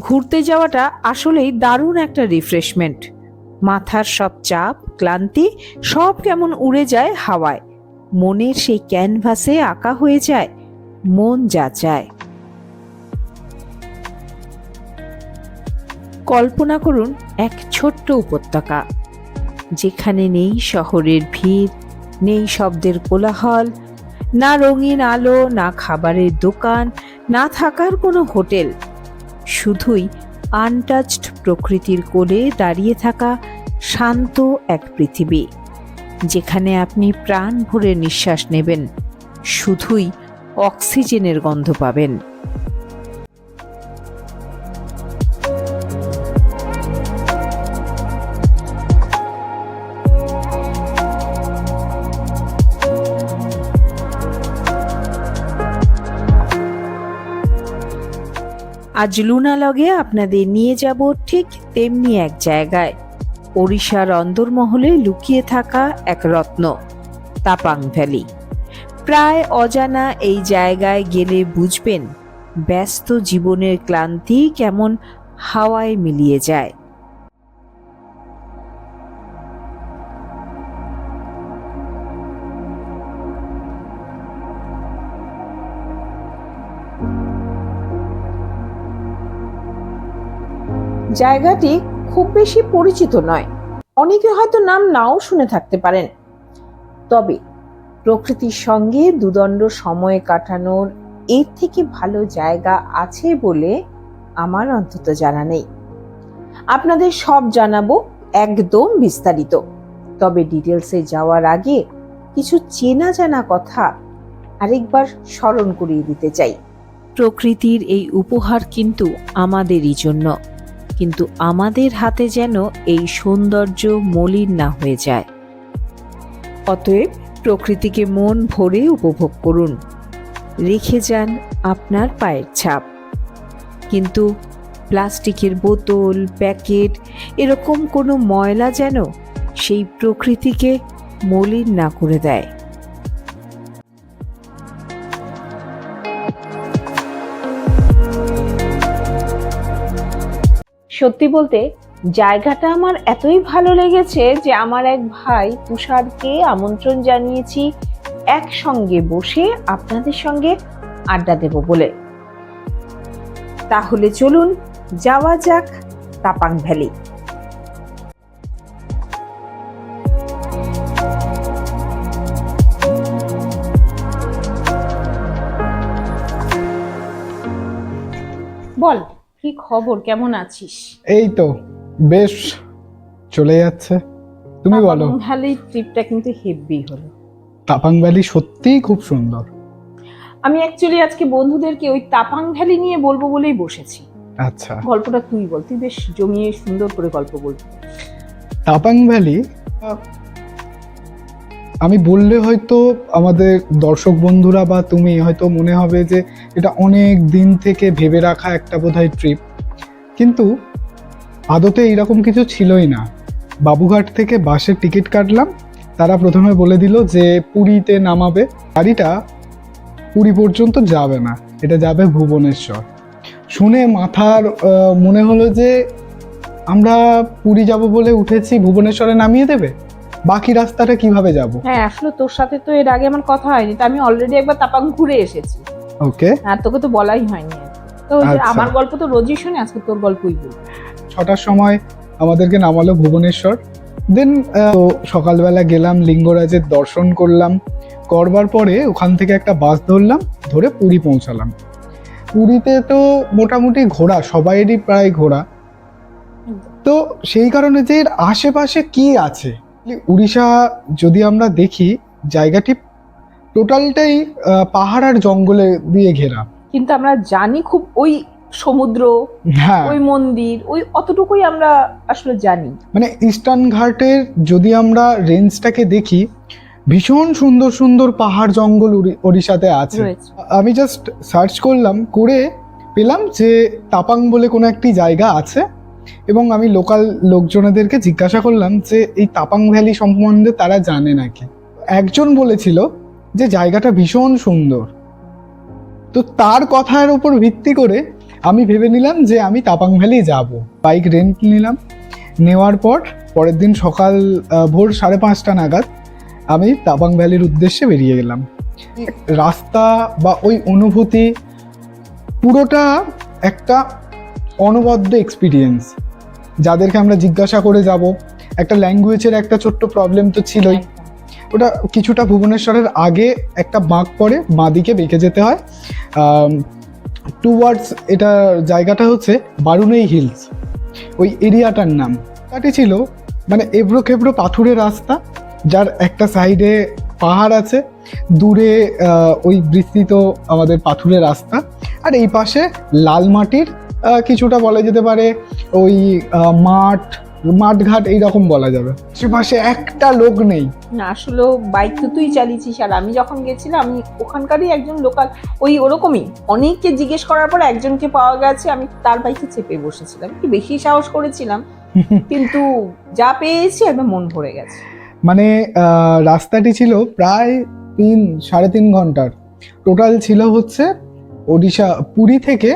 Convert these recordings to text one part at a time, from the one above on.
ঘুরতে যাওয়াটা আসলেই দারুণ একটা রিফ্রেশমেন্ট মাথার সব চাপ, ক্লান্তি, সব কেমন উড়ে যায় হাওয়ায়। মনের সেই ক্যানভাসে আঁকা হয়ে যায়, মন যা চায়। কল্পনা করুন এক ছোট্ট উপত্যকা, যেখানে নেই শহরের ভিড়, নেই শব্দের কোলাহল, না রঙিন আলো, না খাবারের দোকান, না থাকার কোনো হোটেল। শুধুই আনটাচড প্রকৃতির কোলে দাঁড়িয়ে থাকা শান্ত এক পৃথিবী, যেখানে আপনি প্রাণ ভরে নিঃশ্বাস নেবেন, শুধুই অক্সিজেনের গন্ধ পাবেন। আজ লুনা লগে আপনাদের নিয়ে যাব ঠিক তেমনি এক জায়গায়। ওড়িশার অন্দরমহলে লুকিয়ে থাকা এক রত্ন, তাপাং ভ্যালি। প্রায় অজানা এই জায়গায় গেলে বুঝবেন, ব্যস্ত জীবনের ক্লান্তি কেমন হাওয়ায় মিলিয়ে যায়। জায়গাটি খুব বেশি পরিচিত নয়। অনেকে হয়তো নাম নাও শুনে থাকতে পারেন। তবে প্রকৃতির সঙ্গে দুদণ্ড সময় কাটানোর এর থেকে ভালো জায়গা আছে বলে আমার অন্তত জানা নেই। আপনাদের সব জানাব একদম বিস্তারিত। তবে ডিটেলসে যাওয়ার আগে কিছু চেনা জানা কথা আরেকবার স্মরণ করিয়ে দিতে চাই। প্রকৃতির এই উপহার কিন্তু আমাদেরই জন্য। কিন্তু আমাদের হাতে যেন এই সৌন্দর্য মলিন না হয়ে যায়। অতএব প্রকৃতিকে মন ভরে উপভোগ করুন। রেখে যান আপনার পায়ের ছাপ। কিন্তু প্লাস্টিকের বোতল, প্যাকেট, এরকম কোনো ময়লা যেন সেই প্রকৃতিকে মলিন না করে দেয়। সত্যি বলতে জায়গাটা আমার এতই ভালো লেগেছে যে আমার এক ভাই তুষারকে আমন্ত্রণ জানিয়েছি একসঙ্গে বসে আপনাদের সঙ্গে আড্ডা দেব বলে। তাহলে চলুন যাওয়া যাক তাপাং ভ্যালি। বল, কি খবর? কেমন আছিস? এই তো বেশ চলে যাচ্ছে। তুমি বলো। ভ্যালি ট্রিপটা কিন্তু হেভি হলো। তাপাং ভ্যালি সত্যিই খুব সুন্দর। আমি অ্যাকচুয়ালি আজকে বন্ধুদেরকে ওই তাপাং ভ্যালি নিয়ে বলব বলেই বসেছি। আচ্ছা। গল্পটা তুই বল তুই বেশ জমিয়ে সুন্দর করে গল্প বলবি। তাপাং ভ্যালি আমি বললে হয়তো আমাদের দর্শক বন্ধুরা বা তুমি হয়তো মনে হবে যে এটা অনেক দিন থেকে ভেবে রাখা একটা বোধহয় ট্রিপ কিন্তু আদতে এইরকম কিছু ছিলই না। বাবুঘাট থেকে বাসের টিকিট কাটলাম তারা প্রথমে বলে দিল যে পুরীতে নামাবে গাড়িটা পুরী পর্যন্ত যাবে না এটা যাবে ভুবনেশ্বর। শুনে মাথার মনে হলো যে আমরা পুরী যাব বলে উঠেছি ভুবনেশ্বরে নামিয়ে দেবে? বাকি রাস্তাটা কীভাবে যাব? হ্যাঁ আসলে তোর সাথে তো এর আগে আমার কথা হয়নি তা আমি অলরেডি একবার তাপাং ঘুরে এসেছি। ওকে আর তোকে তো বলাই হয়নি। তো আচ্ছা। আমার গল্প তো রোজই শুনে আজকে তোর গল্পই বল। ছটার সময় আমাদেরকে নামালো ভুবনেশ্বর। দেন সকালবেলা গেলাম, লিঙ্গরাজের দর্শন করলাম। করবার পরে ওখান থেকে একটা বাস ধরলাম, ধরে পুরী পৌঁছালাম। পুরীতে তো মোটামুটি ঘোরা, সবাইয়েরই প্রায় ঘোরা। তো সেই কারণে যে এর আশেপাশে কি আছে? উড়িষ্যা যদি আমরা দেখি, জায়গাটি টোটালটাই পাহাড় আর জঙ্গলে দিয়ে ঘেরা। কিন্তু আমরা জানি খুব ওই সমুদ্র হ্যাঁ। ওই মন্দির ওই অতটুকুই আমরা আসলে জানি। মানে ইস্টার্ন ঘাটের যদি আমরা রেঞ্জটাকে দেখি ভীষণ সুন্দর সুন্দর পাহাড় জঙ্গল ওড়িশাতে আছে। আমি জাস্ট সার্চ করলাম করে পেলাম যে তাপাং বলে কোনো একটি জায়গা আছে এবং আমি লোকাল লোকজনেদেরকে জিজ্ঞাসা করলাম যে এই তাপাং ভ্যালি সম্বন্ধে তারা জানে নাকি? একজন বলেছিল যে জায়গাটা ভীষণ সুন্দর। তো তার কথার উপর ভিত্তি করে আমি ভেবে নিলাম যে আমি তাপাং ভ্যালি যাব। বাইক রেন্ট নিলাম। নেওয়ার পর পরের দিন সকাল ভোর সাড়ে পাঁচটা নাগাদ আমি তাপাং ভ্যালির উদ্দেশ্যে বেরিয়ে গেলাম। রাস্তা বা ওই অনুভূতি পুরোটা একটা অনবদ্য এক্সপিরিয়েন্স যাদেরকে আমরা জিজ্ঞাসা করে যাব একটা ল্যাঙ্গুয়েজের একটা ছোট্ট প্রবলেম তো ছিলই। ওটা কিছুটা ভুবনেশ্বরের আগে একটা বাঁক পড়ে বাঁ দিকে বেঁকে যেতে হয়। টুয়ার্ডস এটা জায়গাটা হচ্ছে বারুনেই হিলস ওই এরিয়াটার নাম। কাটি ছিল মানে এবড়ো খেবড়ো পাথুরে রাস্তা, যার একটা সাইডে পাহাড় আছে, দূরে ওই বিস্তৃত আমাদের পাথুরে রাস্তা, আর এই পাশে লাল মাটির কিছুটা বলা যেতে পারে, ওই মাঠ মাঠঘাট এইরকম বলা যাবে। আশেপাশে একটা লোক নেই। না আসলে বাইক তো তুই চালিয়েছিস আর আমি যখন গেছিলাম আমি ওখানকারই একজন লোকাল ওই ওরকমই। অনেককে জিজ্ঞেস করার পর একজনকে পাওয়া গেছে আমি তার বাইকে চেপে বসেছিলাম। একটু বেশি সাহস করেছিলাম কিন্তু যা পেয়েছি একদম মন ভরে গেছে। মানে রাস্তাটি ছিল প্রায় তিন সাড়ে তিন ঘণ্টার। টোটাল ছিল হচ্ছে ওড়িশা পুরী থেকে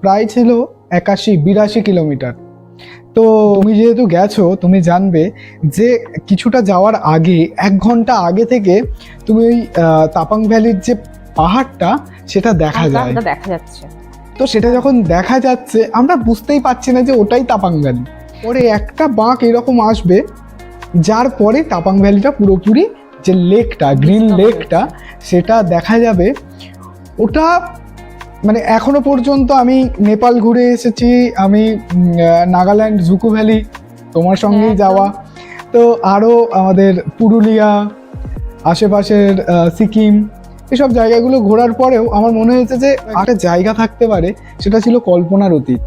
প্রায় ছিল একাশি বিরাশি কিলোমিটার। তো তুমি যেহেতু গেছো তুমি জানবে যে কিছুটা যাওয়ার আগে এক ঘণ্টা আগে থেকে তুমি ওই তাপাং ভ্যালির যে পাহাড়টা সেটা দেখা যায়। দেখা যাচ্ছে। তো সেটা যখন দেখা যাচ্ছে আমরা বুঝতেই পারছি না যে ওটাই তাপাং ভ্যালি। পরে একটা বাঁক এরকম আসবে যার পরে তাপাং ভ্যালিটা পুরোপুরি যে লেকটা গ্রিন লেকটা সেটা দেখা যাবে। ওটা মানে এখনও পর্যন্ত আমি নেপাল ঘুরে এসেছি আমি নাগাল্যান্ড জুকু ভ্যালি তোমার সঙ্গেই যাওয়া। তো আরও আমাদের পুরুলিয়া আশেপাশের সিকিম এসব জায়গাগুলো ঘোরার পরেও আমার মনে হয়েছে যে একটা জায়গা থাকতে পারে সেটা ছিল কল্পনার অতীত।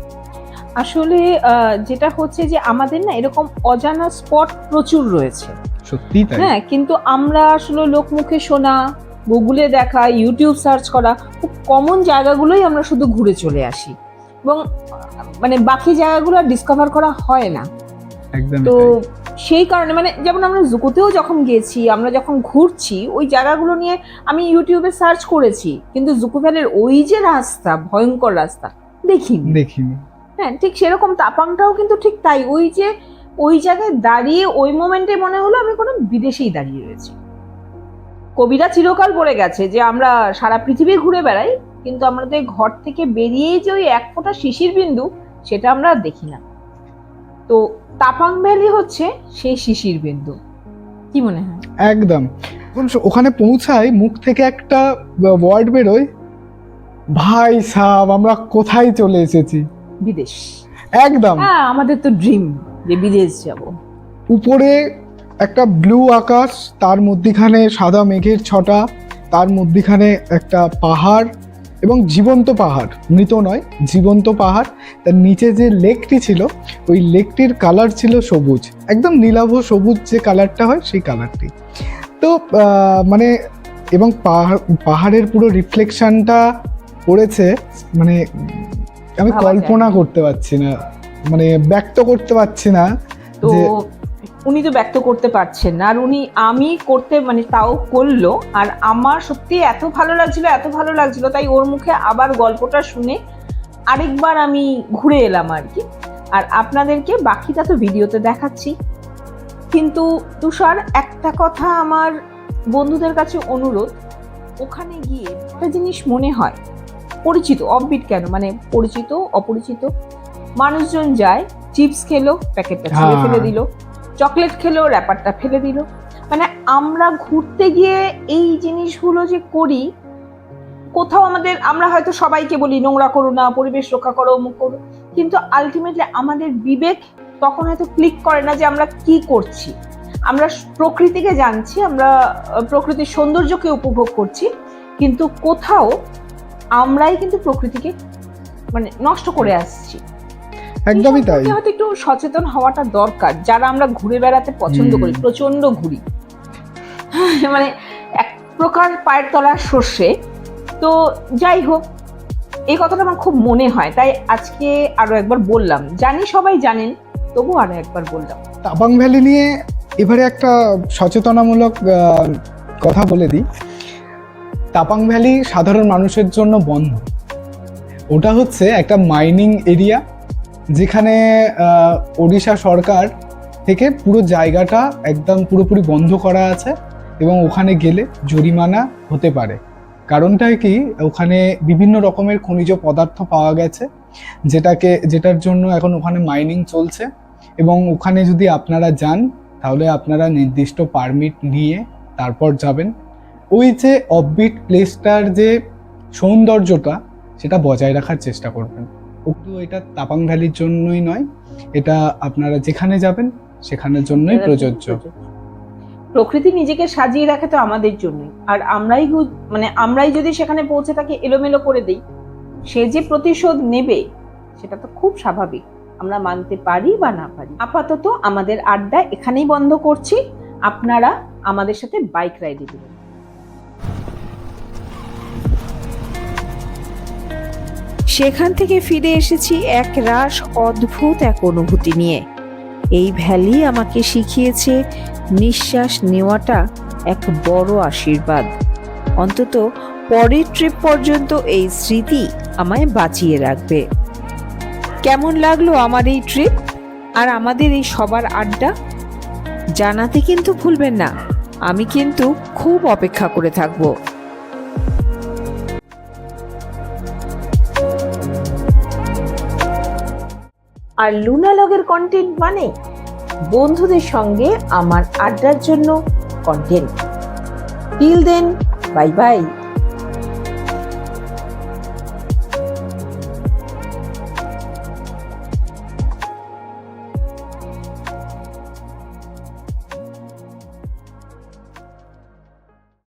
আসলে যেটা হচ্ছে যে আমাদের না এরকম অজানা স্পট প্রচুর রয়েছে। সত্যিই তাই? হ্যাঁ কিন্তু আমরা আসলে লোকমুখে শোনা গুগলে দেখা ইউটিউব সার্চ করা খুব কমন জায়গাগুলোই আমরা শুধু ঘুরে চলে আসি। এবং মানে বাকি জায়গাগুলো আর ডিসকভার করা হয় না। তো সেই কারণে মানে যেমন আমরা জুকোতেও যখন গেছি আমরা যখন ঘুরছি ওই জায়গাগুলো নিয়ে আমি ইউটিউবে সার্চ করেছি কিন্তু জুকো ভ্যালির ওই যে রাস্তা ভয়ঙ্কর রাস্তা দেখিনি। দেখিনি। হ্যাঁ ঠিক সেরকম তাপাংটাও কিন্তু ঠিক তাই। ওই যে ওই জায়গায় দাঁড়িয়ে ওই মোমেন্টে মনে হলো আমি কোনো বিদেশেই দাঁড়িয়ে রয়েছি। কবিরা চিরকাল পড়ে গেছে যে আমরা সারা পৃথিবী ঘুরে বেড়াই কিন্তু আমাদের ঘর থেকে বেরিয়েই যে ওই এক ফোঁটা শিশির বিন্দু সেটা আমরা দেখি না। তো তাপাং ভ্যালি হচ্ছে সেই শিশির বিন্দু। কি মনে হয়? একদম। ওখানে পৌঁছায় মুখ থেকে একটা ওয়ার্ড বেরোয় ভাই সাহ আমরা কোথায় চলে এসেছি? বিদেশ। একদম। হ্যাঁ আমাদের তো ড্রিম যে বিদেশ যাব। উপরে একটা ব্লু আকাশ তার মধ্যিখানে সাদা মেঘের ছটা তার মধ্যিখানে একটা পাহাড় এবং জীবন্ত পাহাড়। মৃত নয় জীবন্ত পাহাড়। তার নিচে যে লেকটি ছিল ওই লেকটির কালার ছিল সবুজ। একদম নীলাভ সবুজ যে কালারটা হয় সেই কালারটি তো মানে এবং পাহাড় পাহাড়ের পুরো রিফ্লেকশনটা পড়েছে মানে আমি কল্পনা করতে পারছি না। মানে ব্যক্ত করতে পারছি না যে উনি তো ব্যক্ত করতে পারছেন না আর উনি আমি করতে মানে তাও করল আর আমার সত্যি এত ভালো লাগছিল এত ভালো লাগছিল তাই ওর মুখে আবার গল্পটা শুনে আরেকবার আমি ঘুরে এলাম আর কি। আর আপনাদেরকে বাকিটা তো ভিডিওতে দেখাচ্ছি। কিন্তু তুষার একটা কথা আমার বন্ধুদের কাছে অনুরোধ ওখানে গিয়ে একটা জিনিস মনে হয় পরিচিত অফবিট কেন মানে পরিচিত অপরিচিত মানুষজন যায় চিপস খেলো প্যাকেটটা ছিঁড়ে হ্যাঁ। ফেলে দিল। চকলেট খেলো র্যাপারটা ফেলে দিল। মানে আমরা ঘুরতে গিয়ে এই জিনিসগুলো যে করি, কোথাও আমাদের, আমরা হয়তো সবাইকে বলি, নোংরা করো না, পরিবেশ রক্ষা করো, অমুক করো। কিন্তু আলটিমেটলি আমাদের বিবেক তখন হয়তো ক্লিক করে না যে আমরা কি করছি। আমরা প্রকৃতিকে জানছি, আমরা প্রকৃতির সৌন্দর্যকে উপভোগ করছি, কিন্তু কোথাও আমরাই কিন্তু প্রকৃতিকে মানে নষ্ট করে আসছি। একদমই তাই। হয়তো একটু সচেতন হওয়াটা দরকার। যারা আমরা ঘুরে বেড়াতে পছন্দ করি প্রচণ্ড ঘুরি। মানে এক প্রকার পায়ের তলার সর্ষে। তো যাই হোক এই কথাটা আমার খুব মনে হয়। তাই আজকে আরও একবার বললাম। জানি সবাই জানেন তবু আরও একবার বললাম। তাবাং ভ্যালি নিয়ে এবারে একটা সচেতনামূলক কথা বলে দিই। তাপাং ভ্যালি সাধারণ মানুষের জন্য বন্ধ। ওটা হচ্ছে একটা মাইনিং এরিয়া যেখানে ওড়িশা সরকার থেকে পুরো জায়গাটা একদম পুরোপুরি বন্ধ করা আছে এবং ওখানে গেলে জরিমানা হতে পারে। কারণটা কি? ওখানে বিভিন্ন রকমের খনিজ পদার্থ পাওয়া গেছে, যেটাকে, যেটার জন্য এখন ওখানে মাইনিং চলছে এবং ওখানে যদি আপনারা যান, তাহলে আপনারা নির্দিষ্ট পারমিট নিয়ে তারপর যাবেন। ওই যে অফবিট প্লেসটার যে সৌন্দর্যটা, সেটা বজায় রাখার চেষ্টা করবেন। শুধু এটা তাপাং ভ্যালির জন্যই নয় এটা আপনারা যেখানে যাবেন সেখানের জন্যই প্রযোজ্য। প্রকৃতি নিজেকে সাজিয়ে রাখে তো আমাদের জন্যই। আর আমরাই মানে আমরাই যদি সেখানে পৌঁছে তাকে এলোমেলো করে দেই সে যে প্রতিশোধ নেবে সেটা তো খুব স্বাভাবিক। আমরা মানতে পারি বা না পারি। আপাতত আমাদের আড্ডা এখানেই বন্ধ করছি। আপনারা আমাদের সাথে বাইক রাইডে দিবেন সেখান থেকে ফিরে এসেছি এক রাস অদ্ভুত এক অনুভূতি নিয়ে। এই ভ্যালি আমাকে শিখিয়েছে নিঃশ্বাস নেওয়াটা এক বড় আশীর্বাদ। অন্তত পরের ট্রিপ পর্যন্ত এই স্মৃতি আমায় বাঁচিয়ে রাখবে। কেমন লাগল আমার এই ট্রিপ আর আমাদের এই সবার আড্ডা? জানাতে কিন্তু ভুলবেন না। আমি কিন্তু খুব অপেক্ষা করে থাকব। আর লুনা লগের কন্টেন্ট মানে বন্ধুদের সঙ্গে আমার আড্ডার জন্য content till then bye bye